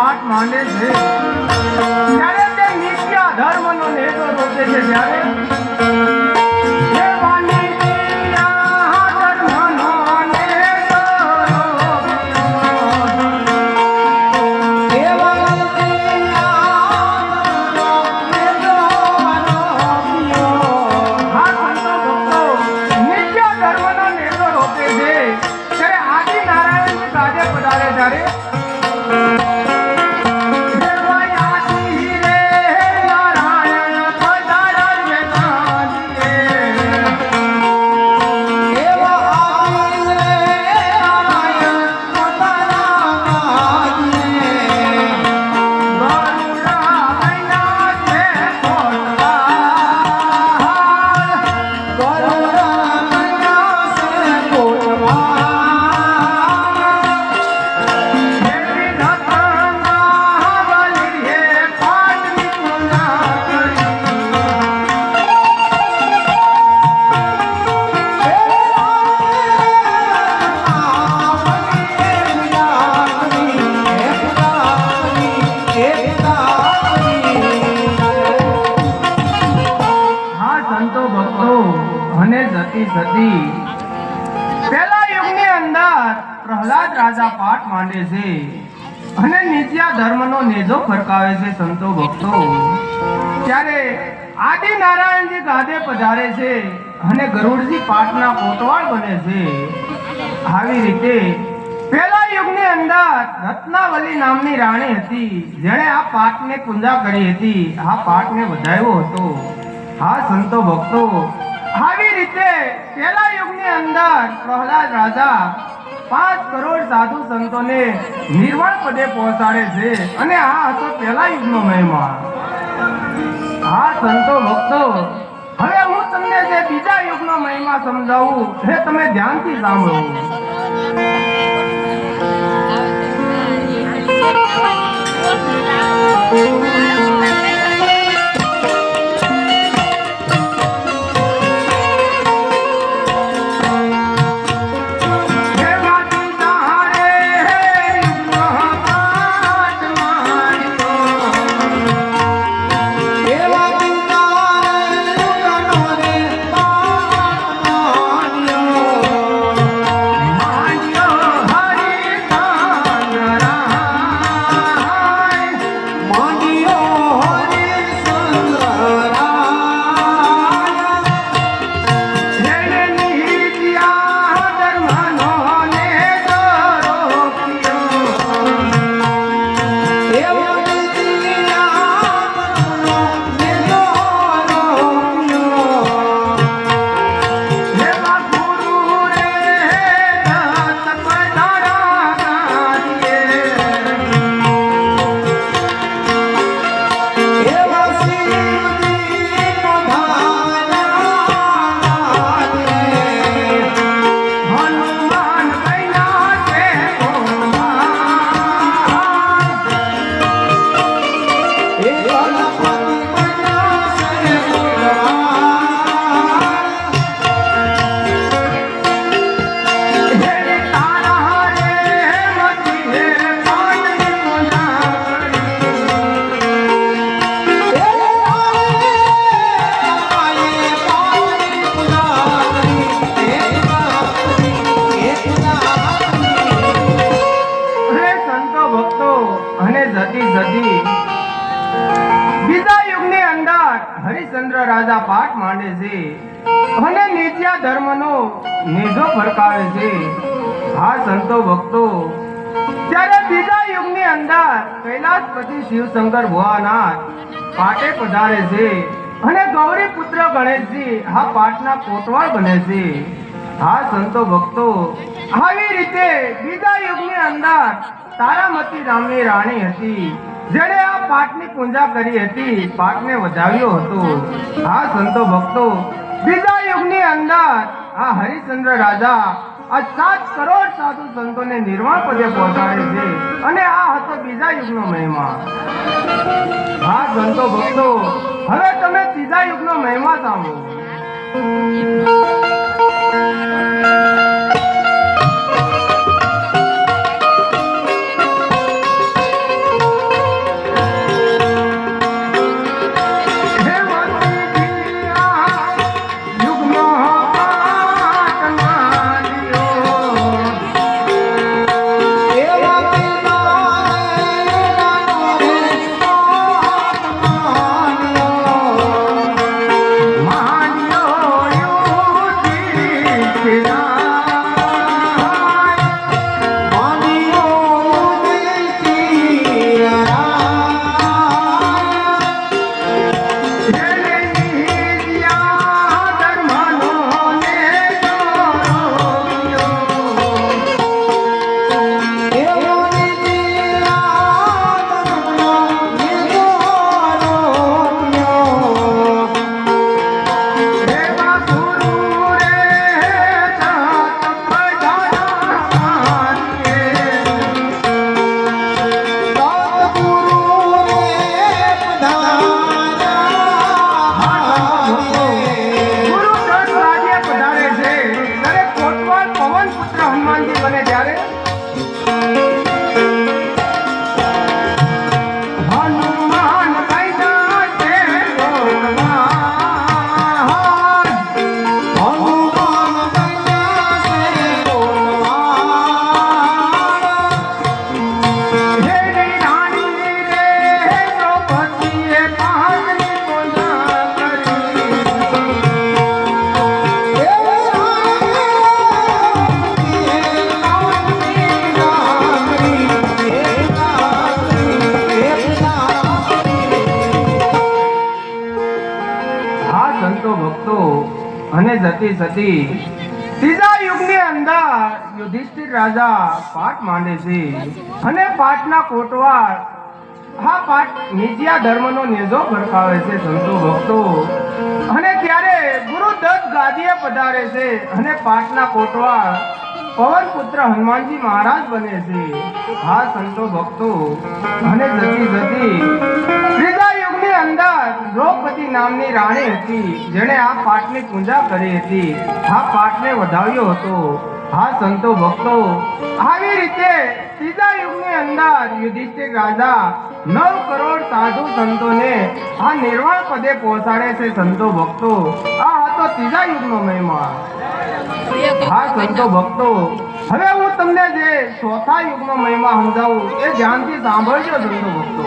પાઠ માને છે. ત્યારે તે નિત્ય ધર્મનો નેતો રોકે છે ત્યારે અંદર પ્રહલાદ રાજા પાઠ માંડે છે અને નિત્યા ધર્મનો નેજો ફરકાવે છે સંતો ભક્તો. ત્યારે આદિ નારાયણજી ગાદે પધારે છે અને ગરુડજી પાઠના કોટવાળ બને છે. આવી રીતે પહેલા યુગની અંદર રત્નાવલી નામની રાણી હતી, જેણે આ પાઠને કુંજા કરી હતી. આ પાઠને વધાવ્યો હતો. હા સંતો ભક્તો રીતે પહેલા યુગની અંદર પ્રહલાદ રાજા પાંચ કરોડ સાધુ સંતોને નિર્વાણ પદે પહોંચાડે છે અને આ હતો પહેલા યુગનો મહિમા હા સંતો ભક્તો, હવે હું તમને જે બીજા યુગનો મહિમા સમજાવું, એ તમે ધ્યાનથી સાંભળો. હરિશ્ચંદ્ર પાઠ માંડે છે. અને નિત્યા ધર્મનો નેજો ફરકાવે છે. હા, સંતો, ભક્તો ત્યારે બીજા યુગની અંદર કૈલાસપતિ શિવશંકર ભોળાનાથ પાટે પધારે છે અને ગૌરી પુત્ર ગણેશજી આ પાટના કોટવાળ બને છે. હા, સંતો, ભક્તો, આવી રીતે બીજા યુગની અંદર તારામતી નામની રાણી હતી. જેણે આ પાઠની પૂજા કરી હતી, પાઠને વધાવ્યો હતો. આ સંતો ભક્તો, બીજા યુગની અંદર આ હરિચંદ્ર રાજા આ સાત કરોડ સાધુ સંતોને નિર્વાણ પદે પહોંચાડે છે અને આ હતો બીજા યુગનો મહિમા. હા સંતો ભક્તો, હવે તમે ત્રીજા યુગનો મહિમા સાંભળો. ಮಾಯಾ અને જતી સતી ત્રીજા યુગની અંદર યુધિષ્ઠિર રાજા પાઠ માંડે છે. અને પાઠના કોટવાર હા પાઠ નિજ્યા ધર્મનો નેજો ફરકાવે છે સંતો ભક્તો. અને ત્યારે ગુરુ દત્ત ગાદીએ પધારે છે અને પાઠના કોટવાળ પવન પુત્ર હનુમાનજી મહારાજ બને છે. હા સંતો ભક્તો અને જતી જતી ત્રીજા યુગની અંદર દ્રૌપદી નામની રાણી હતી, જેણે આ પાઠની પૂજા કરી હતી. આ પાઠને વધાવ્યો હતો. હા સંતો ભક્તો આવી રીતે ત્રીજા યુગની અંદર યુધિષ્ઠિર રાજા નવ કરોડ સાધુ સંતોને આ નિર્વાણ પદે પહોંચાડે છે સંતો ભક્તો. આ હતો ત્રીજા યુગનો મહિમા. હા, સંતો ભક્તો. હવે હું તમને જે ચોથા યુગનો મહિમા સમજાવું, એ ધ્યાનથી સાંભળજો, સંતો ભક્તો.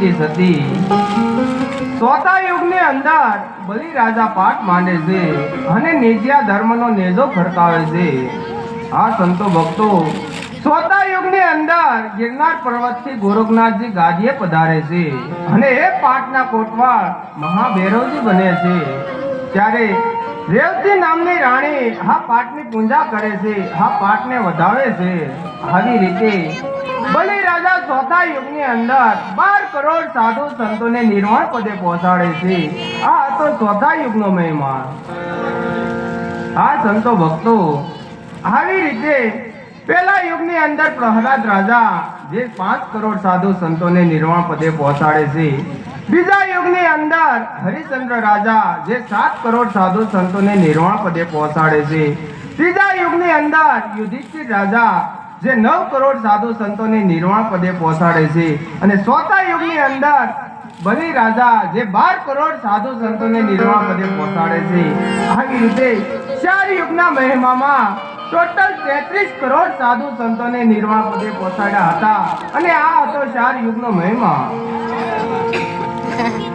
અને જતી સતી યુગની અંદર બલિ રાજા પાઠ માંડે છે અને નેજિયા ધર્મનો નેજો ફરકાવે છે. આ સંતો ભક્તો, ચોથા યુગની અંદર ગિરનાર પર્વતથી ગોરખનાથજી ગાદીએ પધારે છે અને એ પાઠના કોટવાળ મહાભૈરવજી બને છે. ત્યારે રેવતી નામની રાણી આ પાઠની પૂજા કરે છે આ પાઠને વધાવે છે. આવી રીતે બલિ રાજા ચોથા યુગની અંદર બાર કરોડ સાધુ સંતોને નિર્વાણ પદે પહોંચાડે છે. આ હતો ચોથા યુગનો મહિમા આ સંતો ભક્તો, આવી રીતે પહેલા યુગની અંદર પ્રહલાદ રાજા જે પાંચ કરોડ સાધુ સંતોને નિર્વાણ પદે પહોંચાડે છે. બીજા યુગની અંદર હરિચંદ્ર રાજા જે સાત કરોડ સાધુ સંતોને નિર્વાણ પદે પહોંચાડે છે. ત્રીજા યુગની અંદર યુધિષ્ઠિર રાજા જે નવ કરોડ સાધુ સંતોને નિર્વાણ પદે પહોંચાડે છે. અને સોતા યુગની અંદર બલિ રાજા જે બાર કરોડ સાધુ સંતોને નિર્વાણ પદે પહોંચાડે છે. આવી રીતે ચાર યુગના મહિમામાં ટોટલ તેત્રીસ કરોડ સાધુ સંતોને નિર્વાણ પદે પહોંચાડ્યા હતા. અને આ હતો ચાર યુગનો મહિમા.